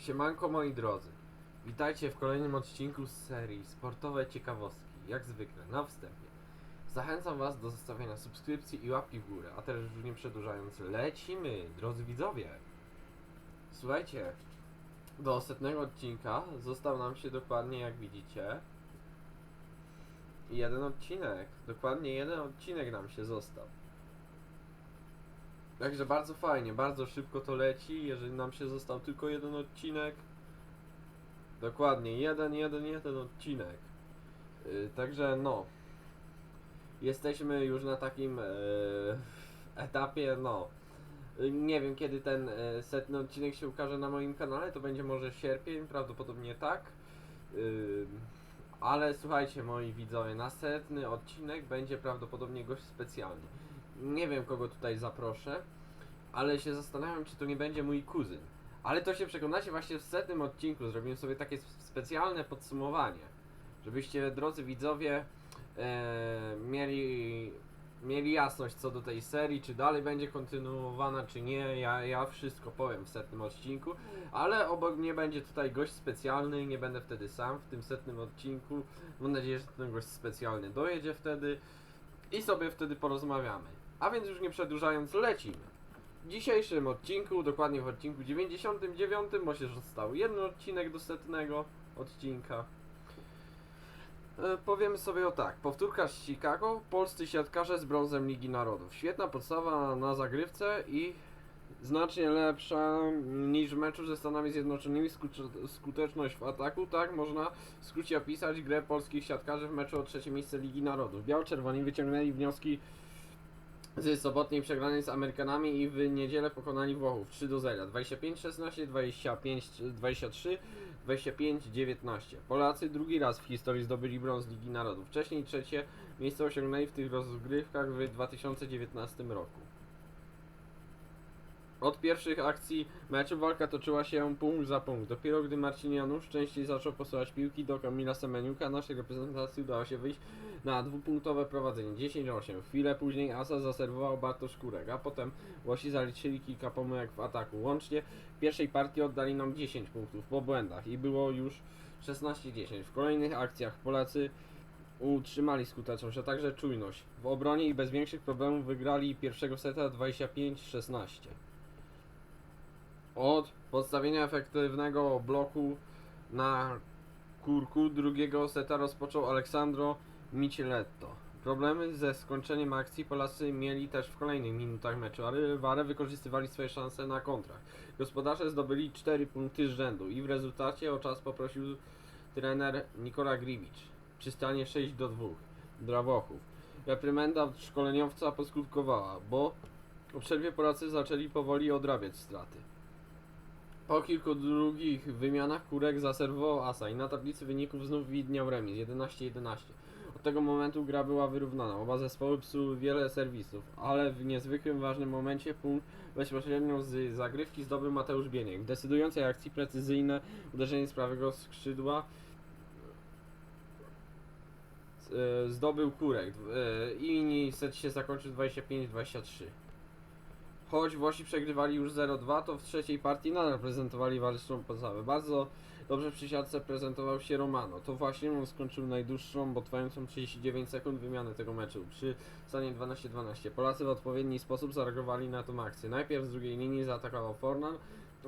Siemanko moi drodzy, witajcie w kolejnym odcinku z serii Sportowe Ciekawostki, jak zwykle, na wstępie. Zachęcam was do zostawienia subskrypcji i łapki w górę, a teraz już nie przedłużając, lecimy, drodzy widzowie. Słuchajcie, do setnego odcinka został nam się dokładnie, jak widzicie, jeden odcinek, dokładnie jeden odcinek nam się został. Także bardzo fajnie, bardzo szybko to leci, jeżeli nam się został tylko jeden odcinek. Dokładnie, jeden, jeden, jeden odcinek. Yy, także no. Jesteśmy już na takim e, etapie, no. Y, Nie wiem kiedy ten e, setny odcinek się ukaże na moim kanale, to będzie może sierpień, prawdopodobnie tak. Ym, ale słuchajcie moi widzowie, na setny odcinek będzie prawdopodobnie gość specjalny. Nie wiem kogo tutaj zaproszę, ale się zastanawiam czy to nie będzie mój kuzyn. Ale to się przekonacie właśnie w setnym odcinku. Zrobimy sobie takie specjalne podsumowanie. Żebyście drodzy widzowie e, mieli, mieli jasność co do tej serii, czy dalej będzie kontynuowana, czy nie. Ja, ja wszystko powiem w setnym odcinku, ale obok mnie będzie tutaj gość specjalny. Nie będę wtedy sam w tym setnym odcinku. Mam nadzieję, że ten gość specjalny dojedzie wtedy i sobie wtedy porozmawiamy. A więc już nie przedłużając, lecimy. W dzisiejszym odcinku, dokładnie w odcinku 99, bo się został jeden odcinek do setnego odcinka. E, Powiemy sobie o tak. Powtórka z Chicago. Polscy siatkarze z brązem Ligi Narodów. Świetna podstawa na zagrywce i znacznie lepsza niż w meczu ze Stanami Zjednoczonymi. Skuteczność w ataku. Tak można w skrócie opisać grę polskich siatkarzy w meczu o trzecie miejsce Ligi Narodów. Biało-czerwoni wyciągnęli wnioski z sobotniej przegranej z Amerykanami i w niedzielę pokonali Włochów 3 do 0. 25-16, 25-23, 25-19. Polacy drugi raz w historii zdobyli brąz Ligi Narodów. Wcześniej trzecie miejsce osiągnęli w tych rozgrywkach w 2019 roku. Od pierwszych akcji meczu walka toczyła się punkt za punkt. Dopiero gdy Marcin Janusz częściej zaczął posyłać piłki do Kamila Semeniuka, naszej reprezentacji udało się wyjść na dwupunktowe prowadzenie 10-8. Chwilę później Asa zaserwował Bartosz Kurek, a potem Łosi zaliczyli kilka pomyłek w ataku. Łącznie w pierwszej partii oddali nam 10 punktów po błędach i było już 16-10. W kolejnych akcjach Polacy utrzymali skuteczność, a także czujność. W obronie i bez większych problemów wygrali pierwszego seta 25-16. Od podstawienia efektywnego bloku na kurku drugiego seta rozpoczął Aleksandro Micheletto. Problemy ze skończeniem akcji Polacy mieli też w kolejnych minutach meczu, a rywale wykorzystywali swoje szanse na kontrach. Gospodarze zdobyli 4 punkty z rzędu i w rezultacie o czas poprosił trener Nikola Gribicz przy stanie 6 do 2 dla Włochów. Reprymenda szkoleniowca poskutkowała, bo po przerwie Polacy zaczęli powoli odrabiać straty. Po kilku drugich wymianach Kurek zaserwował Asa i na tablicy wyników znów widniał remis 11-11. Od tego momentu gra była wyrównana. Oba zespoły psuły wiele serwisów, ale w niezwykłym ważnym momencie punkt bezpośrednio z zagrywki zdobył Mateusz Bieniek. W decydującej akcji precyzyjne uderzenie z prawego skrzydła e, zdobył Kurek e, i set się zakończył 25-23. Choć Włosi przegrywali już 0-2, to w trzeciej partii nadal prezentowali walczną podstawę. Bardzo dobrze przy siatce prezentował się Romano. To właśnie on skończył najdłuższą, bo trwającą 39 sekund wymianę tego meczu. Przy stanie 12-12. Polacy w odpowiedni sposób zareagowali na tą akcję. Najpierw z drugiej linii zaatakował Fornan,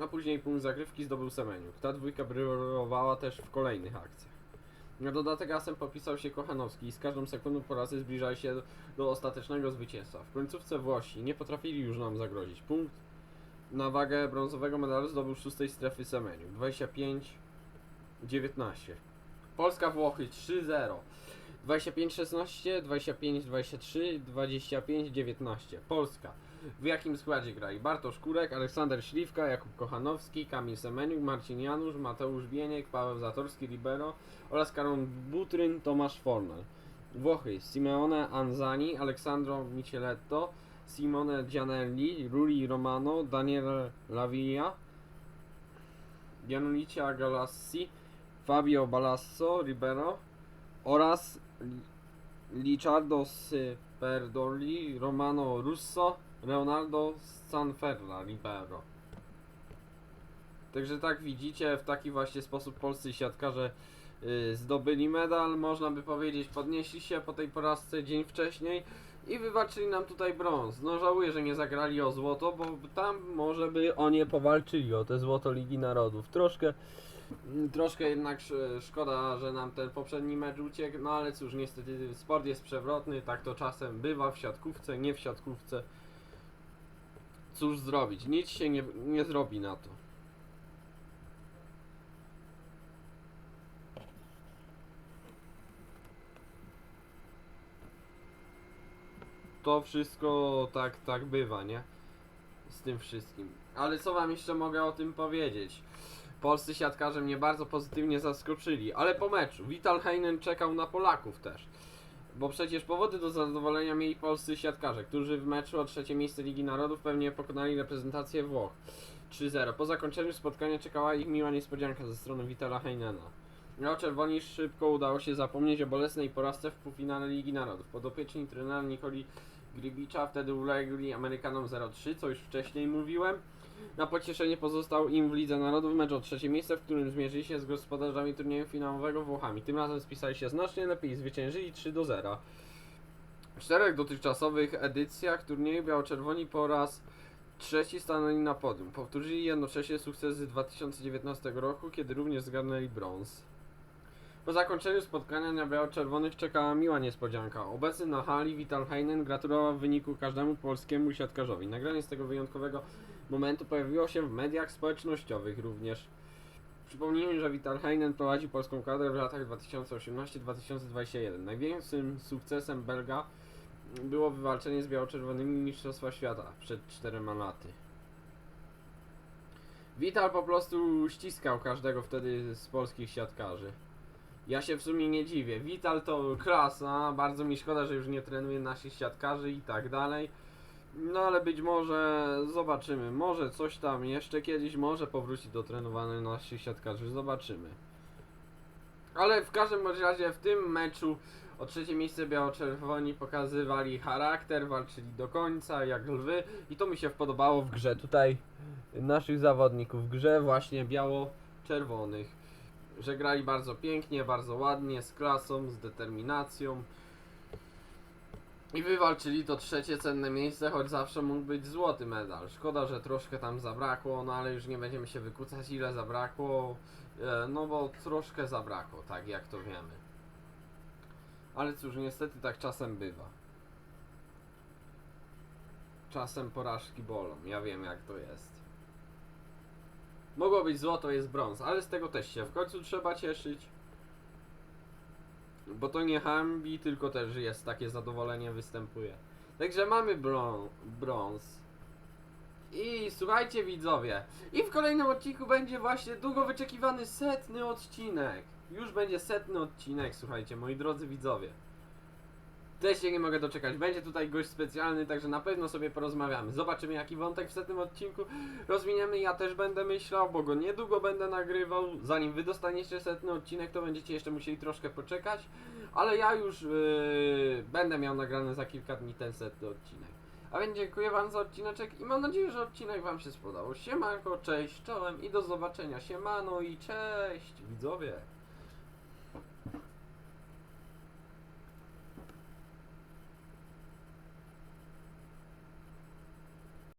a później punkt zagrywki zdobył Semeniuk. Ta dwójka brylowała też w kolejnych akcjach. Na dodatek asem popisał się Kochanowski i z każdą sekundą Polacy zbliżali się do, ostatecznego zwycięstwa. W końcówce Włosi nie potrafili już nam zagrozić. Punkt na wagę brązowego medalu zdobył z szóstej strefy Semeniuk. 25-19. Polska-Włochy 3-0. 25-16, 25-23, 25-19. Polska. W jakim składzie grali? Bartosz Kurek, Aleksander Śliwka, Jakub Kochanowski, Kamil Semeniuk, Marcin Janusz, Mateusz Bieniek, Paweł Zatorski, Libero oraz Karol Butryn, Tomasz Fornal. Włochy. Simeone Anzani, Aleksandro Micheletto, Simone Gianelli, Ruli Romano, Daniel Lavia, Gianlucia Galassi, Fabio Balasso, Libero oraz Licciardo Sperdoli, Romano Russo, Leonardo Sanferla, Libero. Także tak widzicie, w taki właśnie sposób polscy siatkarze y, zdobyli medal, można by powiedzieć, podnieśli się po tej porażce dzień wcześniej i wywalczyli nam tutaj brąz. No żałuję, że nie zagrali o złoto, bo tam może by o nie powalczyli, o te złoto Ligi Narodów. Troszkę, troszkę jednak sz- szkoda, że nam ten poprzedni mecz uciekł, no ale cóż, niestety sport jest przewrotny, tak to czasem bywa w siatkówce, nie w siatkówce. Cóż zrobić, nic się nie, nie zrobi na to. to wszystko tak, tak bywa, nie? Z tym wszystkim. Ale co wam jeszcze mogę o tym powiedzieć? Polscy siatkarze mnie bardzo pozytywnie zaskoczyli, ale po meczu Vital Heinen czekał na Polaków też. Bo przecież powody do zadowolenia mieli polscy siatkarze, którzy w meczu o trzecie miejsce Ligi Narodów pewnie pokonali reprezentację Włoch 3-0. Po zakończeniu spotkania czekała ich miła niespodzianka ze strony Vitala Heinena. No, czerwoni szybko udało się zapomnieć o bolesnej porażce w półfinale Ligi Narodów. Podopieczni trenera Nikoli Gribicza wtedy ulegli Amerykanom 0-3, co już wcześniej mówiłem. Na pocieszenie pozostał im w Lidze Narodów mecz o trzecie miejsce, w którym zmierzyli się z gospodarzami turnieju finałowego Włochami. Tym razem spisali się znacznie lepiej i zwyciężyli 3 do 0. W czterech dotychczasowych edycjach turnieju biało-czerwoni po raz trzeci stanęli na podium. Powtórzyli jednocześnie sukces z 2019 roku, kiedy również zgarnęli brąz. Po zakończeniu spotkania na biało-czerwonych czekała miła niespodzianka. Obecny na hali Vital Heinen gratulował w wyniku każdemu polskiemu siatkarzowi. Nagranie z tego wyjątkowego momentu pojawiło się w mediach społecznościowych również. Przypomnijmy, że Vital Heinen prowadzi polską kadrę w latach 2018-2021. Największym sukcesem Belga było wywalczenie z biało-czerwonymi Mistrzostwa Świata przed czterema laty. Vital po prostu ściskał każdego wtedy z polskich siatkarzy. Ja się w sumie nie dziwię. Vital to klasa, bardzo mi szkoda, że już nie trenuje naszych siatkarzy i tak dalej. No ale być może zobaczymy. Może coś tam jeszcze kiedyś może powrócić do trenowania naszych siatkarzy. Zobaczymy. Ale w każdym razie w tym meczu o trzecie miejsce biało-czerwoni pokazywali charakter, walczyli do końca jak lwy i to mi się podobało w grze tutaj naszych zawodników, w grze właśnie biało-czerwonych że grali bardzo pięknie, bardzo ładnie, z klasą, z determinacją. I wywalczyli to trzecie cenne miejsce, choć zawsze mógł być złoty medal. Szkoda, że troszkę tam zabrakło, no ale już nie będziemy się wykucać ile zabrakło, e, no bo troszkę zabrakło, tak jak to wiemy. Ale cóż, niestety tak czasem bywa. Czasem porażki bolą, ja wiem jak to jest. Mogło być złoto, jest brąz, ale z tego też się w końcu trzeba cieszyć. Bo to nie hambi, tylko też jest takie zadowolenie występuje. Także mamy brą brąz. I słuchajcie widzowie, i w kolejnym odcinku będzie właśnie długo wyczekiwany setny odcinek. Już będzie setny odcinek, słuchajcie, moi drodzy widzowie. Też się nie mogę doczekać. Będzie tutaj gość specjalny, także na pewno sobie porozmawiamy. Zobaczymy jaki wątek w setnym odcinku rozwiniemy. Ja też będę myślał, bo go niedługo będę nagrywał. Zanim wy dostaniecie setny odcinek, to będziecie jeszcze musieli troszkę poczekać. Ale ja już yy, będę miał nagrany za kilka dni ten setny odcinek. A więc dziękuję wam za odcineczek i mam nadzieję, że odcinek wam się spodobał. Siemanko, cześć, czołem i do zobaczenia. Siemano i cześć widzowie.